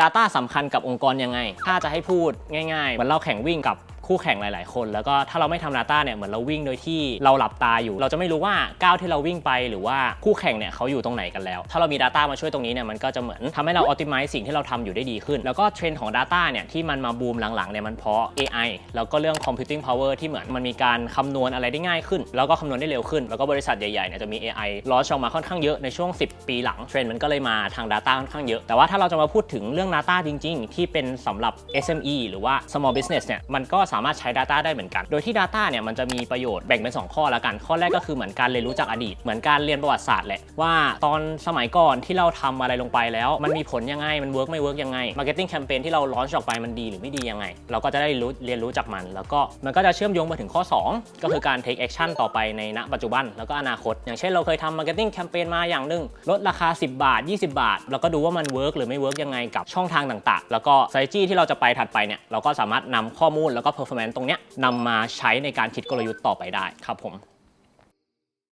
Data สำคัญกับองค์กรยังไง ถ้าจะให้พูดง่ายๆเหมือนเราแข่งวิ่งกับ คู่แข่งหลาย ๆ คน แล้วก็ถ้าเราไม่ทำ Data เนี่ยเหมือนเราวิ่งโดยที่เราหลับตาอยู่ เราจะไม่รู้ว่าก้าวที่เราวิ่งไปหรือว่าคู่แข่งเนี่ยเขาอยู่ตรงไหนกันแล้ว ถ้าเรามี Data มาช่วยตรงนี้เนี่ยมันก็จะเหมือนทำให้เรา optimize สิ่งที่เราทำอยู่ได้ดีขึ้น แล้วก็เทรนด์ของ Data เนี่ยที่มันมาบูมหลัง ๆ เนี่ยมันเพราะ AI แล้วก็เรื่อง computing power ที่เหมือนมันมีการคำนวณอะไรได้ง่ายขึ้น แล้วก็คำนวณได้เร็วขึ้น แล้วก็บริษัทใหญ่ ๆ เนี่ยจะมี AI ลอชออกมาค่อนข้างเยอะในช่วง 10 ปีหลังเทรนด์มันก็เลยมาทาง Data ค่อนข้างเยอะแต่ว่าถ้าเราจะมาพูดถึงเรื่อง Data จริง ๆ ที่เป็นสำหรับ SME หรือว่า small business เนี่ยมันก็สาามารถใช้ Data ได้เหมือนกัน โดยที่ Data เนี่ยมันจะมีประโยชน์แบ่งเป็น 2 ข้อล้วกัน ข้อแรกก็คือเหมือนการเรียนรู้จากอดีต เหมือนการเรียนประวัติศาสตร์แหละว่าตอนสมัยก่อนที่เราทำอะไรลงไปแล้ว มันมีผลยังไง มันเวิร์กไม่เวิร์กยังไง Marketing Campaign ที่เราลอนช์ออกไปมันดีหรือไม่ดียังไง เราก็จะได้รู้เรียนรู้จากมัน แล้วก็มันก็จะเชื่อมโยงมาถึงข้อ 2 ก็คือการ take action ต่อไปในณปัจจุบันแล้วก็อนาคต อย่างเช่นเราเคยทำ Marketing Campaign มาอย่างหนึ่งลดราคา 10 บาท 20 บาท แล้วก็ดูว่ามันเวิร์กหรือไม่เวิร์กยังไงกับช่องทางต่างๆ แล้วก็ strategy ที่เราจะไปถัดไปเนี่ยเราก็สามารถนำข้อมูลแล้วก็ performance ตรงเนี้ยนำมาใช้ในการคิดกลยุทธ์ต่อไปได้ครับผม